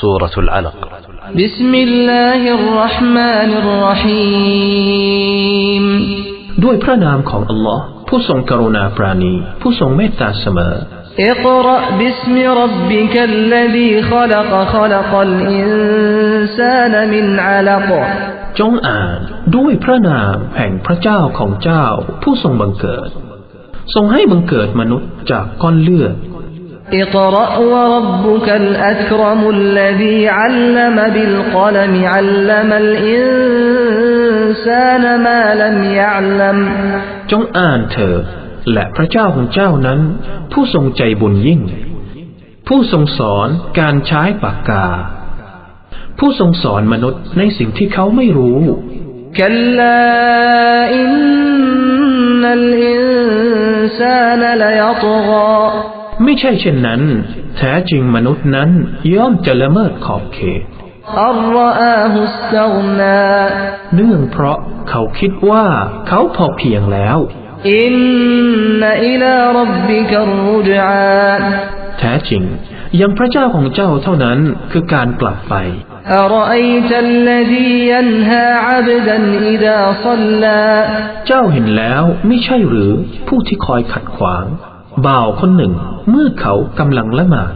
سورة العلق بسم الله الرحمن الرحيم ด้วยพระนามของอัลลอฮ์ผู้ทรงกรุณาปราณี ผู้ทรงเมตตาเสมอ اقرأ باسم ربك الذي خلق خلق الإنسان من علق จงอ่านด้วยพระนามแห่งพระเจ้าของเจ้า ผู้ทรงบังเกิด ทรงให้บังเกิดมนุษย์จากก้อนเลือด اقرأ وربك الأكرم الذي علم بالقلم علم الإنسان ما لم يعلم จงอ่านเถิดและพระเจ้าของเจ้านั้น ผู้ทรงใจบุญยิ่ง ผู้ทรงสอนการใช้ปากกา ผู้ทรงสอนมนุษย์ในสิ่งที่เขาไม่รู้ كلا إن الإنسان ليطغى ไม่ใช่เช่นนั้น แท้จริงมนุษย์นั้นย่อมจะละเมิดขอบเขตเนื่องเพราะเขาคิดว่าเขาพอเพียงแล้วอินนอิลารบบิกรุดอแท้จริง ยังพระเจ้าของเจ้าเท่านั้นคือการกลับไปเจ้าเห็นแล้วไม่ใช่หรือผู้ที่คอยขัดขวาง บ่าวคนหนึ่ง เมื่อเขากำลังละหมาด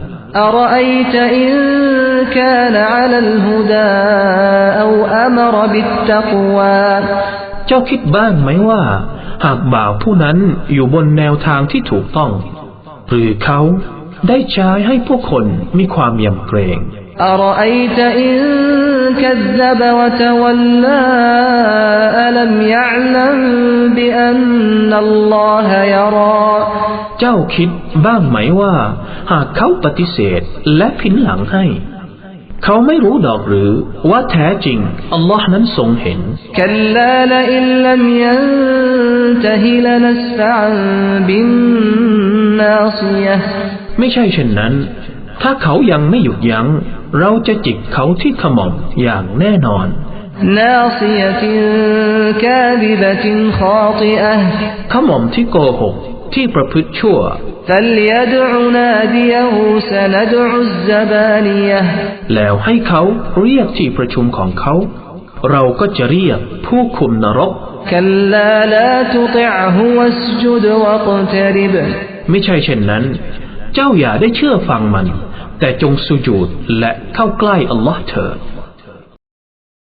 เจ้าคิดบ้างไหมว่า หากบ่าวผู้นั้นอยู่บนแนวทางที่ถูกต้อง หรือเขาได้ใช้ให้ผู้คนมีความยำเกรงอรอไอจะ كذب وتولى ألم يعلم بأن الله يرى เจ้าคิดบ้างไหมว่า หากเขาปฏิเสธและพินหลังให้ เขาไม่รู้ดอกหรือว่าแท้จริง อัลลอฮ์นั้นทรงเห็น كلا لئن لم ينته لنسفعا بالناصية ไม่ใช่เช่นนั้น ถ้าเขายังไม่หยุดยัง้ง เราจะจิกเขาที่ขมอมอย่างแน่นอน ناصية كاذبة خاطئة ขมอมที่โกหกที่ประพฤติชั่ว فليدع ناديه سندع الزبانية แล้วให้เขาเรียกที่ประชุมของเขา เราก็จะเรียกผู้คุมนรก كلا لا تطعه واسجد واقترب ไม่ใช่เช่นนั้น เจ้าอย่าได้เชื่อฟังมัน แต่จงสุญูดและเข้าใกล้อัลลอฮ์เถิด